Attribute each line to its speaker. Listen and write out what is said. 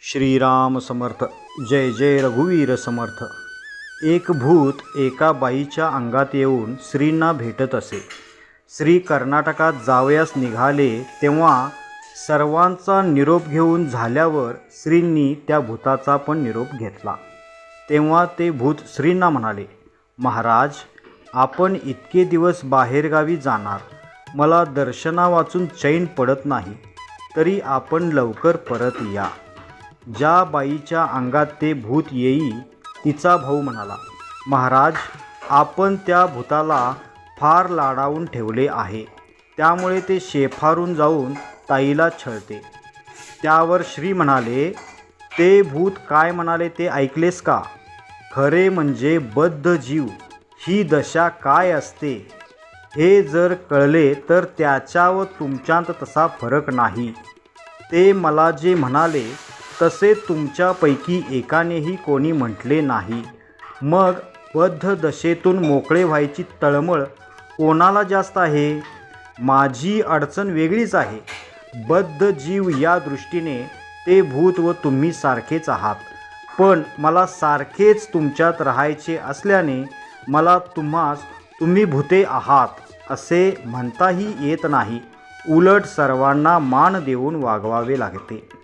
Speaker 1: श्रीराम समर्थ. जय जय रघुवीर समर्थ. एक भूत एका बाईच्या अंगात येऊन श्रींना भेटत असे. श्री कर्नाटकात जावयास निघाले तेव्हा सर्वांचा निरोप घेऊन झाल्यावर श्रींनी त्या भूताचा पण निरोप घेतला. तेव्हा ते भूत श्रींना म्हणाले महाराज आपण इतके दिवस बाहेरगावी जाणार. मला दर्शना वाचून चैन पडत नाही. तरी आपण लवकर परत या. ज्या बाईच्या अंगात ते भूत येई तिचा भाऊ म्हणाला महाराज आपण त्या भूताला फार लाडावून ठेवले आहे. त्यामुळे ते शेफारून जाऊन ताईला छळते. त्यावर श्री म्हणाले ते भूत काय म्हणाले ते ऐकलेस का? खरे म्हणजे बद्ध जीव ही दशा काय असते? हे जर कळले तर त्याच्या व तुमच्यात तसा फरक नाही. ते मला जे म्हणाले तसे तुमच्यापैकी एकानेही कोणी म्हटले नाही. मग बद्ध दशेतून मोकळे व्हायची तळमळ कोणाला जास्त आहे? माझी अडचण वेगळीच आहे. बद्ध जीव या दृष्टीने ते भूत व तुम्ही सारखेच आहात. पण मला सारखेच तुमच्यात राहायचे असल्याने मला तुम्हास तुम्ही भूते आहात असे म्हणताही येत नाही. उलट सर्वांना मान देऊन वागवावे लागते.